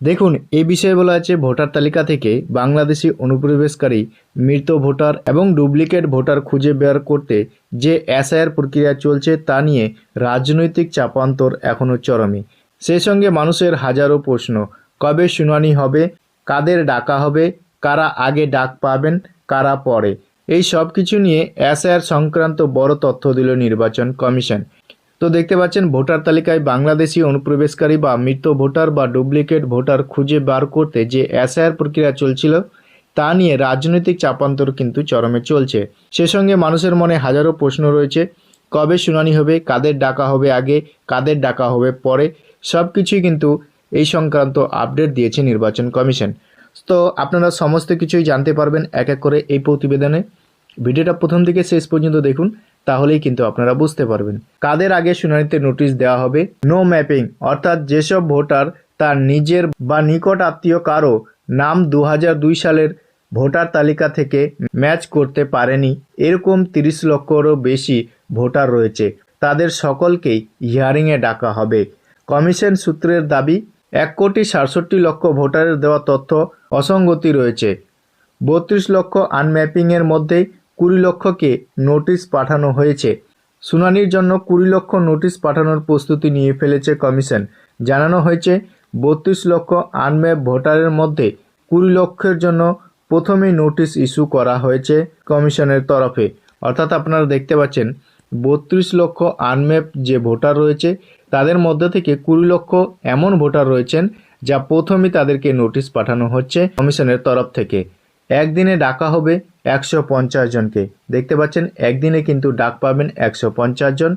দেখুন এই বিষয়ে বলা আছে, ভোটার তালিকা থেকে বাংলাদেশি অনুপ্রবেশকারী মৃত ভোটার এবং ডুপ্লিকেট ভোটার খুঁজে বের করতে যে এসআইআর প্রক্রিয়া চলছে তা নিয়ে রাজনৈতিক চাপান্তর এখনও চরমে। সেই সঙ্গে মানুষের হাজারো প্রশ্ন, কবে শুনানি হবে, কাদের ডাকা হবে, কারা আগে ডাক পাবেন, কারা পরে। এই সব কিছু নিয়ে এসআইআর সংক্রান্ত বড় তথ্য দিল নির্বাচন কমিশন। তো দেখতে পাচ্ছেন, ভোটার তালিকায় বাংলাদেশি অনুপ্রবেশকারী বা মৃত ভোটার বা ডুপ্লিকেট ভোটার খুঁজে বার করতে যে এসআইআর প্রক্রিয়া চলছিল, তা নিয়ে রাজনৈতিক চাপান্তর কিন্তু চরমে চলছে। সে সঙ্গে মানুষের মনে হাজারো প্রশ্ন রয়েছে, কবে শুনানি হবে, কাদের ডাকা হবে আগে, কাদের ডাকা হবে পরে সব কিছুই কিন্তু এই সংক্রান্ত আপডেট দিয়েছে নির্বাচন কমিশন। তো আপনারা সমস্ত কিছুই জানতে পারবেন এক এক করে এই প্রতিবেদনে। ভিডিওটা প্রথম থেকে শেষ পর্যন্ত দেখুন তাহলেই কিন্তু আপনারা বুঝতে পারবেন। কাদের আগে শুনানিতে নোটিশ দেওয়া হবে? নো ম্যাপিং অর্থাৎ যেসব ভোটার তার নিজের বা নিকট আত্মীয় কারও নাম দু হাজার দুই সালের ভোটার তালিকা থেকে ম্যাচ করতে পারেনি, এরকম তিরিশ লক্ষরও বেশি ভোটার রয়েছে। তাদের সকলকেই হিয়ারিংয়ে ডাকা হবে। কমিশন সূত্রের দাবি, এক কোটি সাতষট্টি লক্ষ ভোটারের দেওয়া তথ্য অসঙ্গতি রয়েছে। বত্রিশ লক্ষ আনম্যাপিংয়ের মধ্যে কুড়ি লক্ষকে নোটিশ পাঠানো হয়েছে। শুনানির জন্য কুড়ি লক্ষ নোটিশ পাঠানোর প্রস্তুতি নিয়ে ফেলেছে কমিশন। জানানো হয়েছে, বত্রিশ লক্ষ আনম্যাপ ভোটারের মধ্যে কুড়ি লক্ষের জন্য প্রথমেই নোটিশ ইস্যু করা হয়েছে কমিশনের তরফে। অর্থাৎ আপনারা দেখতে পাচ্ছেন, বত্রিশ লক্ষ আনম্যাপ যে ভোটার রয়েছে, তাদের মধ্যে থেকে কুড়ি লক্ষ এমন ভোটার রয়েছেন যা প্রথমেই তাদেরকে নোটিশ পাঠানো হচ্ছে কমিশনের তরফ থেকে। একদিনে ডাকা হবে একশো পঞ্চাশ জনকে। দেখতে পাচ্ছেন, একদিনে কিন্তু ডাক পাবেন একশো পঞ্চাশ জন।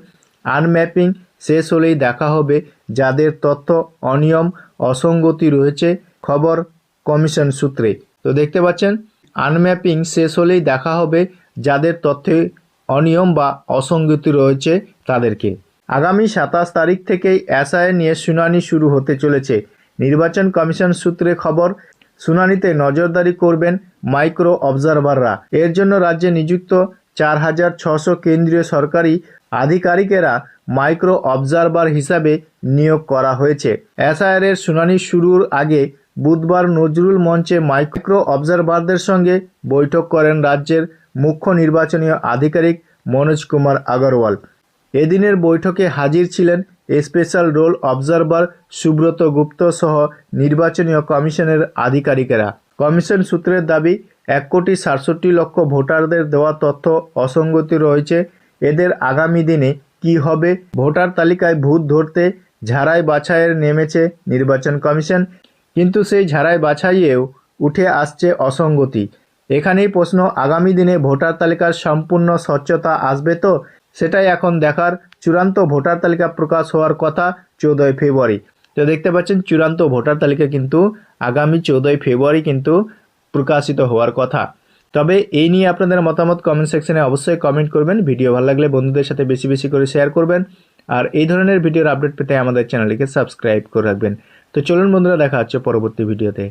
আনম্যাপিং শেষ হলেই দেখা হবে যাদের তথ্য অনিয়ম, অসঙ্গতি রয়েছে, খবর কমিশন সূত্রে। তো দেখতে পাচ্ছেন, আনম্যাপিং শেষ হলেই দেখা হবে যাদের তথ্যে অনিয়ম বা অসঙ্গতি রয়েছে তাদেরকে। আগামী সাতাশ তারিখ থেকেই এসআই নিয়ে শুনানি শুরু হতে চলেছে। নির্বাচন কমিশন সূত্রে খবর শুনানিতে নজরদারি করবেন মাইক্রো অবজারভাররা। এর জন্য রাজ্যে নিযুক্ত চার হাজার ছশো কেন্দ্রীয় সরকারি আধিকারিকেরা মাইক্রো অবজারভার হিসাবে নিয়োগ করা হয়েছে। এসআইআর এর শুনানি শুরুর আগে বুধবার নজরুল মঞ্চে মাইক্রো অবজারভারদের সঙ্গে বৈঠক করেন রাজ্যের মুখ্য নির্বাচনী আধিকারিক মনোজ কুমার আগরওয়াল। এদিনের বৈঠকে হাজির ছিলেন special roll observer Subrata Gupta সহ নির্বাচনী কমিশনের আধিকারিকেরা। কমিশন সূত্রের দাবি, এক কোটি সাতষট্টি লক্ষ ভোটারদের দেওয়া তথ্য অসঙ্গতি রয়েছে। এদের আগামী দিনে কি হবে, ভোটার তালিকায় ভূত ধরতে ঝাড়াই বাছাইয়ের নেমেছে নির্বাচন কমিশন। কিন্তু সেই ঝাড়াই বাছাইয়েও উঠে আসছে অসঙ্গতি। এখানেই প্রশ্ন, আগামী দিনে ভোটার তালিকার সম্পূর্ণ স্বচ্ছতা আসবে তো? সেটাই এখন দেখার চূড়ান্ত ভোটার তালিকা প্রকাশ হওয়ার কথা চৌদ্দই ফেব্রুয়ারি। তো দেখতে পাচ্ছেন, চূড়ান্ত ভোটার তালিকা কিন্তু আগামী চৌদ্দই ফেব্রুয়ারি কিন্তু প্রকাশিত হওয়ার কথা। তবে এই নিয়ে আপনাদের মতামত কমেন্ট সেকশনে অবশ্যই কমেন্ট করবেন। ভিডিও ভালো লাগলে বন্ধুদের সাথে বেশি বেশি করে শেয়ার করবেন। আর এই ধরনের ভিডিওর আপডেট পেতে আমাদের চ্যানেলটিকে সাবস্ক্রাইব করে রাখবেন। তো চলুন বন্ধুরা, দেখা হচ্ছে পরবর্তী ভিডিওতে।